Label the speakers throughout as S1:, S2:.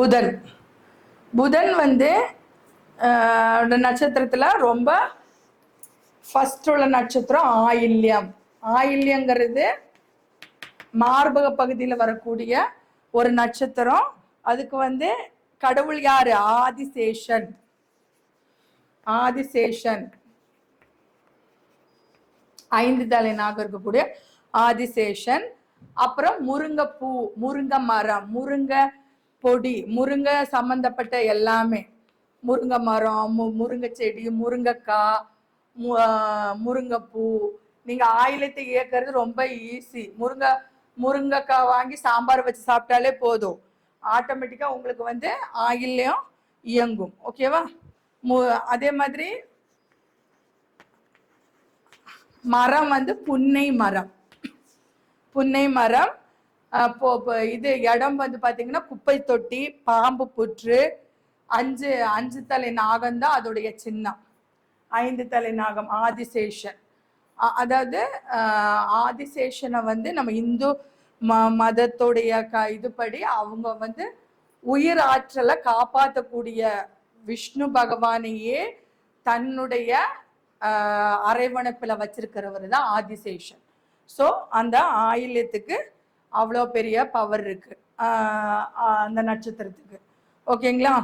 S1: புதன். புதன் வந்து நட்சத்திரத்தில் ரொம்ப ஃபஸ்ட் உள்ள நட்சத்திரம் ஆயில்யம். ஆயில்யங்கிறது மார்பக பகுதியில் வரக்கூடிய ஒரு நட்சத்திரம். அதுக்கு வந்து கடவுள் யாரு? ஆதிசேஷன். ஆதிசேஷன். ஐந்து தலைனாக இருக்கக்கூடிய ஆதிசேஷன். அப்புறம் முருங்கைப்பூ முருங்கை மரம் முருங்கை பொடி முருங்கை சம்பந்தப்பட்ட எல்லாமே. முருங்கை மரம் மு முருங்கை செடி முருங்கைக்காய் மு முருங்கைப்பூ. நீங்கள் ஆயிலத்தை இயக்கிறது ரொம்ப ஈஸி முருங்கை முருங்கைக்காய் வாங்கி சாம்பார் வச்சு சாப்பிட்டாலே போதும். ஆட்டோமேட்டிக்காக உங்களுக்கு வந்து ஆயில்லையும் இயங்கும். ஓகேவா மு அதே மாதிரி மரம் வந்து புன்னை மரம். புன்னை மரம் அஹ் இப்போ இது இடம் வந்து பார்த்தீங்கன்னா குப்பை தொட்டி பாம்பு புற்று அஞ்சு அஞ்சு தலை நாகம் தான் அதோடைய சின்னம். ஐந்து தலை நாகம் ஆதிசேஷன். அதாவது ஆதிசேஷனை வந்து நம்ம இந்து ம மதத்துடைய க இதுபடி அவங்க வந்து உயிர் ஆற்றலை காப்பாற்றக்கூடிய விஷ்ணு பகவானையே தன்னுடைய அரைவணைப்பில் வச்சிருக்கிறவர் தான் ஆதிசேஷன். ஸோ அந்த ஆயில்யத்துக்கு அவ்வளோ பெரிய பவர் இருக்கு. அந்த நட்சத்திரத்துக்கு. ஓகேங்களா?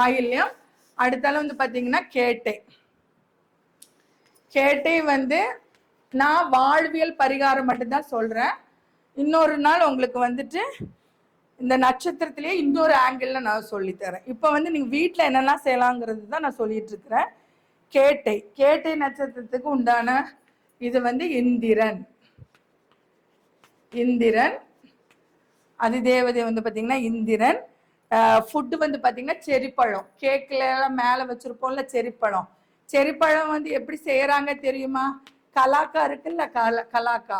S1: ஆயில்யம். அடுத்தால வந்து பார்த்தீங்கன்னா கேட்டை. கேட்டை வந்து நான் வாழ்வியல் பரிகாரம் மட்டும்தான் சொல்கிறேன் இன்னொரு நாள் உங்களுக்கு வந்துட்டு இந்த நட்சத்திரத்திலேயே இன்னொரு ஆங்கிளில் நான் சொல்லித்தரேன் இப்போ வந்து நீங்கள் வீட்டில் என்னெல்லாம் செய்யலாங்கிறது தான் நான் சொல்லிட்டு இருக்கிறேன். கேட்டை. கேட்டை நட்சத்திரத்துக்கு உண்டான இது வந்து இந்திரன். இந்திரன். அதிதேவதை வந்து பார்த்தீங்கன்னா இந்திரன். ஃபுட்டு வந்து பார்த்தீங்கன்னா செரிப்பழம். கேக்கில் எல்லாம் மேலே வச்சுருப்போம்ல செரிப்பழம். செரிப்பழம் வந்து எப்படி செய்கிறாங்க தெரியுமா? கலாக்கா இருக்குல்ல கல கலாக்கா.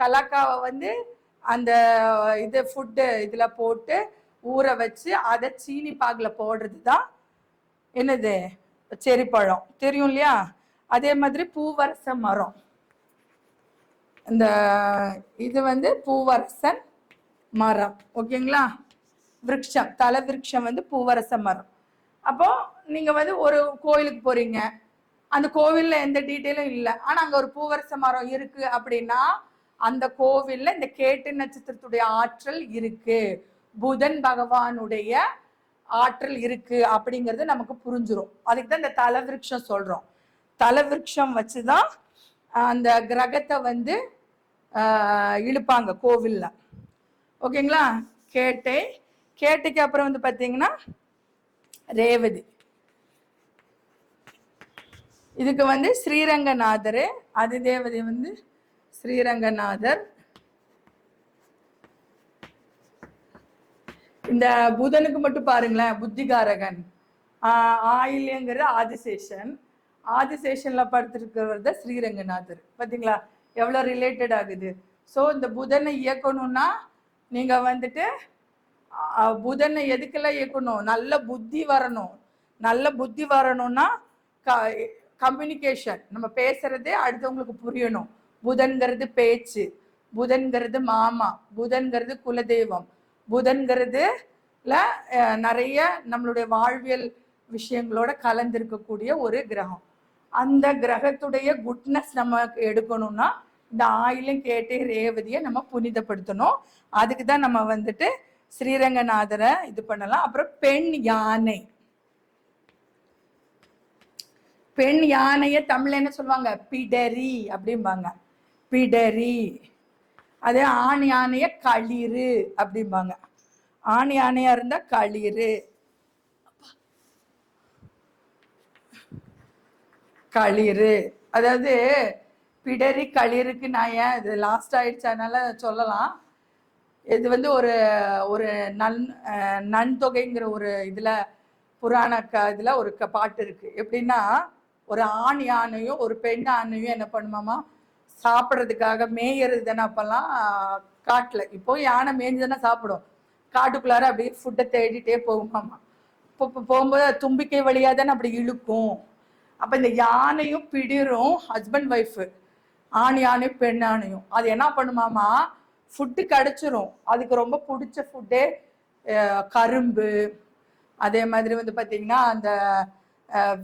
S1: கலாக்காவை வந்து அந்த இது ஃபுட்டு இதில் போட்டு ஊற வச்சு அதை சீனி பாகில் போடுறது தான் என்னது? செரிப்பழம். தெரியும் இல்லையா? அதே மாதிரி பூவரச மரம். இந்த இது வந்து பூவரசன் மரம் ஓகேங்களா? விரக்ஷம் தலை விரக்ஷம் வந்து பூவரச மரம். அப்போ நீங்க வந்து ஒரு கோயிலுக்கு போறீங்க. அந்த கோவில்ல எந்த டீட்டெயிலும் இல்லை. ஆனா அங்க ஒரு பூவரச மரம் இருக்கு அப்படின்னா அந்த கோவில்ல இந்த கேட்டு நட்சத்திரத்துடைய ஆற்றல் இருக்கு. புதன் பகவானுடைய ஆற்றல் இருக்கு அப்படிங்கிறது நமக்கு புரிஞ்சிரும். அதுக்கு தான் இந்த தலை விருட்சம் சொல்றோம். தலை விருட்சம் வச்சுதான் அந்த கிரகத்தை வந்து இழுப்பாங்க கோவில்ல. ஓகேங்களா? கேட்டை கேட்டைக்கு அப்புறம் வந்து பார்த்தீங்கன்னா ரேவதி. இதுக்கு வந்து ஸ்ரீரங்கநாதர் அதிதேவதை வந்து ஸ்ரீரங்கநாதர். இந்த புதனுக்கு மட்டும் பாருங்களேன் புத்திகாரகன். ஆஹ் ஆயில்யங்கிறது ஆதிசேஷன். ஆதிசேஷன்ல படுத்திருக்கிறவர் தான் ஸ்ரீரங்கநாதர். பாத்தீங்களா? எவ்வளோ ரிலேட்டட் ஆகுது. ஸோ இந்த புதனை இயக்கணும்னா நீங்க வந்துட்டு புதனை எதுக்கெல்லாம் இயக்கணும்? நல்ல புத்தி வரணும். நல்ல புத்தி வரணும்னா கம்யூனிகேஷன் நம்ம பேசுறதே அடுத்தவங்களுக்கு புரியணும். புதன்கிறது பேச்சு. புதன்கிறது மாமா. புதன்கிறது குலதெய்வம். புதன்கிறதுல நிறைய நம்மளுடைய வாழ்வியல் விஷயங்களோட கலந்திருக்கக்கூடிய ஒரு கிரகம். அந்த கிரகத்துடைய குட்னஸ் நம்ம எடுக்கணும்னா இந்த ஆயிலும் கேட்டு ரேவதியை நம்ம புனிதப்படுத்தணும். அதுக்கு தான் நம்ம வந்துட்டு ஸ்ரீரங்கநாதரை இது பண்ணலாம். அப்புறம் பெண் யானை. பெண் யானையை தமிழ் என்ன சொல்லுவாங்க? பிடரி அப்படிம்பாங்க. பிடரி. அதே ஆண் யானைய களிறு அப்படிம்பாங்க. ஆண் யானையா இருந்தா களிறு. களிறு. அதாவது பிடரி களிருக்கு. நான் ஏன் இது லாஸ்ட் ஆயிடுச்சதுனால சொல்லலாம். இது வந்து ஒரு ஒரு நன் நன்தொகைங்கிற ஒரு இதில் புராண க இதில் ஒரு க பாட்டு இருக்குது எப்படின்னா ஒரு ஆண் யானையும் ஒரு பெண் யானையும் என்ன பண்ணுமாமா? சாப்பிட்றதுக்காக மேயறது தானே காட்டில். இப்போ யானை மேய்ஞ்சு தானே சாப்பிடும். காட்டுக்குள்ளார அப்படியே ஃபுட்டை தேடிட்டே போகுமாமா. இப்போ இப்போ போகும்போது தும்பிக்கை வழியாக தானே அப்படி இழுக்கும். அப்போ இந்த யானையும் பிடிரும் ஹஸ்பண்ட் ஒய்ஃபு ஆண் யானை பெண் யானையும் அது என்ன பண்ணுமாமா ஃபுட்டு கிடைச்சிரும். அதுக்கு ரொம்ப பிடிச்ச ஃபுட்டே கரும்பு. அதே மாதிரி வந்து பார்த்தீங்கன்னா அந்த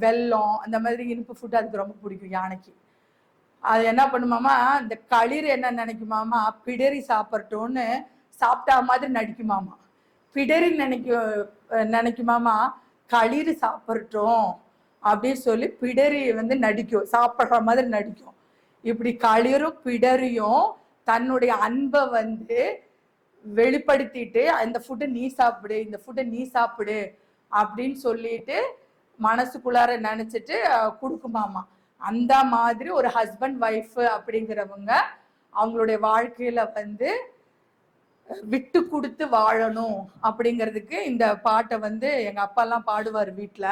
S1: வெல்லம் அந்த மாதிரி இனிப்பு ஃபுட்டு அதுக்கு ரொம்ப பிடிக்கும் யானைக்கு. அது என்ன பண்ணுமாமா இந்த களிர் என்ன நினைக்குமாமா பிடரி சாப்பிடட்டும்னு சாப்பிட்டா மாதிரி நடிக்குமாமா பிடரி நினைக்க நினைக்குமாமா களிர் சாப்பிடட்டும் அப்படின்னு சொல்லி பிடரி வந்து நடிக்கும். சாப்பிட்ற மாதிரி நடிக்கும். இப்படி களிரும் பிடரியும் தன்னுடைய அன்பை வந்து வெளிப்படுத்திட்டு இந்த ஃபுட்டை நீ சாப்பிடு இந்த ஃபுட்டை நீ சாப்பிடு அப்படின்னு சொல்லிட்டு மனசுக்குள்ளார நினைச்சிட்டு கொடுக்குமாமா. அந்த மாதிரி ஒரு ஹஸ்பண்ட் ஒய்ஃப் அப்படிங்கிறவங்க அவங்களுடைய வாழ்க்கையில வந்து விட்டு கொடுத்து வாழணும் அப்படிங்கிறதுக்கு இந்த பாட்டை வந்து எங்க அப்பாலாம் பாடுவார் வீட்டில்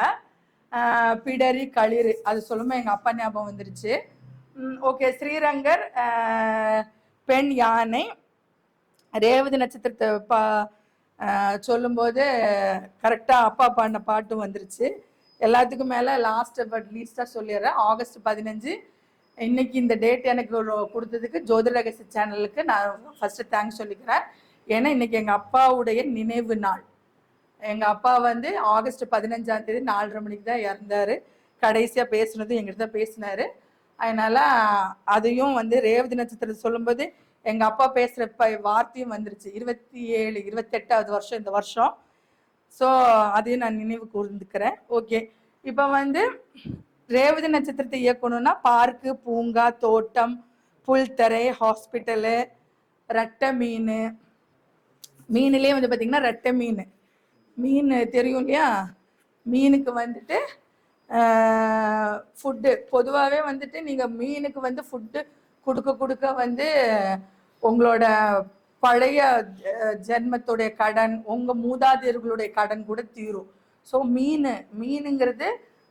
S1: பிடரி களிர் அது சொல்லும்போது எங்க அப்பா ஞாபகம் வந்துருச்சு. ஓகே. ஸ்ரீரங்கர் பெண் யானை. ரேவதி நட்சத்திரத்தை பா சொல்லும்போது கரெக்டாக அப்பா பாடின பாட்டும் வந்துருச்சு. எல்லாத்துக்கும் மேலே லாஸ்ட் பட் லீஸ்டாக சொல்லிடுறேன். ஆகஸ்ட் பதினஞ்சு. இன்னைக்கு இந்த டேட் எனக்கு கொடுத்ததுக்கு ஜோதிட ரகசிய சேனலுக்கு நான் ஃபஸ்ட்டு தேங்க்ஸ் சொல்லிக்கிறேன். ஏன்னா இன்னைக்கு எங்கள் அப்பாவுடைய நினைவு நாள். எங்கள் அப்பா வந்து ஆகஸ்ட் பதினஞ்சாம் தேதி நாலரை மணிக்கு தான் இறந்தாரு. கடைசியாக பேசுனதும் எங்கிட்ட தான் பேசினார். அதனால அதையும் வந்து ரேவதி நட்சத்திரத்தை சொல்லும்போது எங்கள் அப்பா பேசுகிற ப வார்த்தையும் வந்துருச்சு. இருபத்தி ஏழு இருபத்தெட்டாவது வருஷம் இந்த வருஷம். ஸோ அதையும் நான் நினைவு கூர்ந்துக்கிறேன். ஓகே இப்போ வந்து ரேவதி நட்சத்திரத்தை இயக்கணும்னா பார்க்கு பூங்கா தோட்டம் புல்தரை ஹாஸ்பிட்டலு ரட்டை மீன். மீன்லேயே வந்து பார்த்திங்கன்னா ரட்டை மீன். மீன் தெரியும் இல்லையா? மீனுக்கு வந்துட்டு ஃபுட்டு பொதுவாகவே வந்துட்டு நீங்கள் மீனுக்கு வந்து ஃபுட்டு கொடுக்க கொடுக்க வந்து உங்களோட பழைய ஜென்மத்துடைய கடன் உங்கள் மூதாதையர்களுடைய கடன் கூட தீரும். ஸோ மீன் மீனுங்கிறது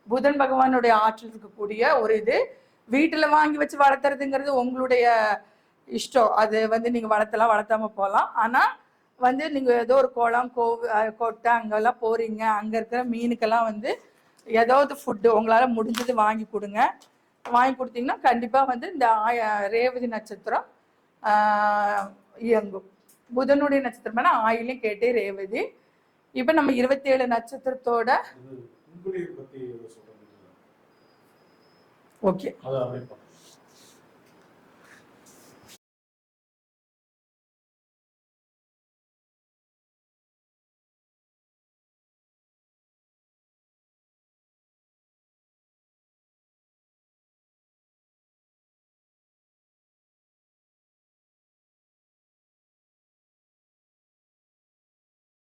S1: புதன் பகவானுடைய ஆற்றல் இருக்கக்கூடிய ஒரு இது. வீட்டில் வாங்கி வச்சு வளர்த்துறதுங்கிறது உங்களுடைய இஷ்டம். அது வந்து நீங்கள் வளர்த்தலாம் வளர்த்தாம போகலாம். ஆனால் வந்து நீங்கள் ஏதோ ஒரு குளம் கோவு கொட்டை அங்கெல்லாம் போகிறீங்க அங்கே இருக்கிற மீனுக்கெல்லாம் வந்து ஏதாவது ஃபுட்டு உங்களால் முடிஞ்சது வாங்கி கொடுங்க. வாங்கி கொடுத்தீங்கன்னா கண்டிப்பாக வந்து இந்த ஆய ரேவதி நட்சத்திரம் இயங்கும். புதனுடைய நட்சத்திரமான ஆயிலையும் கேட்டே ரேவதி. இப்போ நம்ம இருபத்தி ஏழு நட்சத்திரத்தோட ஓகே.